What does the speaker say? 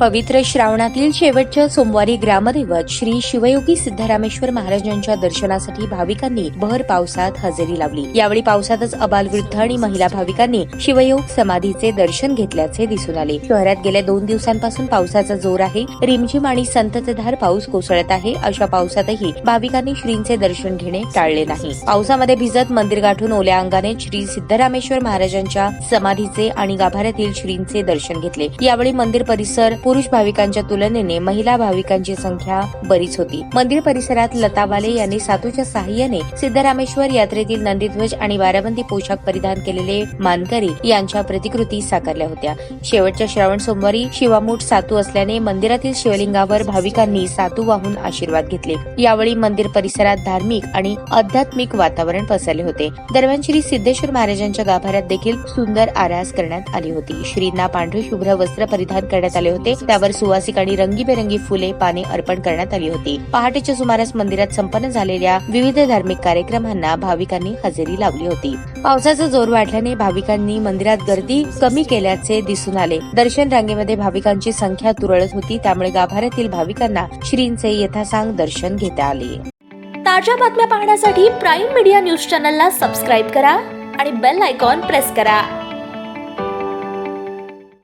पवित्र श्रावणातील शेवटच्या सोमवारी ग्रामदैवत श्री शिवयोगी सिद्धरामेश्वर महाराजांच्या दर्शनासाठी भाविकांनी भर पावसात हजेरी लावली. यावेळी पावसातच अबालवृद्ध आणि महिला भाविकांनी शिवयोग समाधीचे दर्शन घेतल्याचे दिसून आले. शहरात गेल्या दोन दिवसांपासून पावसाचा जोर आहे. रिमझिम आणि संततधार पाऊस कोसळत आहे. अशा पावसातही भाविकांनी श्रींचे दर्शन घेणे टाळले नाही. पावसामध्ये भिजत मंदिर गाठून ओल्या अंगाने श्री सिद्धरामेश्वर महाराजांच्या समाधीचे आणि गाभाऱ्यातील श्रींचे दर्शन घेतले. यावेळी मंदिर परिसर पुरुष भाविकांच्या तुलनेने महिला भाविकांची संख्या बरीच होती. मंदिर परिसरात लतावाले यांनी सातूच्या सहाय्याने सिद्धरामेश्वर यात्रेतील नंदीध्वज आणि बाराबंदी पोशाख परिधान केलेले मानकरी यांच्या प्रतिकृती साकारल्या होत्या. शेवटच्या श्रावण सोमवारी शिवामूठ सातू असल्याने मंदिरातील शिवलिंगावर भाविकांनी सातू वाहून आशीर्वाद घेतले. यावेळी मंदिर परिसरात धार्मिक आणि आध्यात्मिक वातावरण पसरले होते. दरम्यान श्री सिद्धेश्वर महाराजांच्या गाभाऱ्यात देखील सुंदर आरास करण्यात आली होती. श्रींना पांढरे शुभ्र वस्त्र परिधान करण्यात आले होते. त्यावर सुवासिक आणि रंगीबेरंगी फुले पाने अर्पण करण्यात आली होती. पहाटेच्या सुमारास मंदिरात संपन्न झालेल्या विविध धार्मिक कार्यक्रमांना भाविकांनी हजेरी लावली होती. पावसाचा जोर वाढल्याने भाविकांनी मंदिरात गर्दी कमी केल्याचे दिसून आले. दर्शन रांगेमध्ये भाविकांची संख्या तुरळत होती त्यामुळे गाभाऱ्यातील भाविकांना श्रींचे यथासांग दर्शन घेता आले. ताज्या बातम्या पाहण्यासाठी प्राईम मीडिया न्यूज चॅनलला सबस्क्राईब करा आणि बेल आयकॉन प्रेस करा.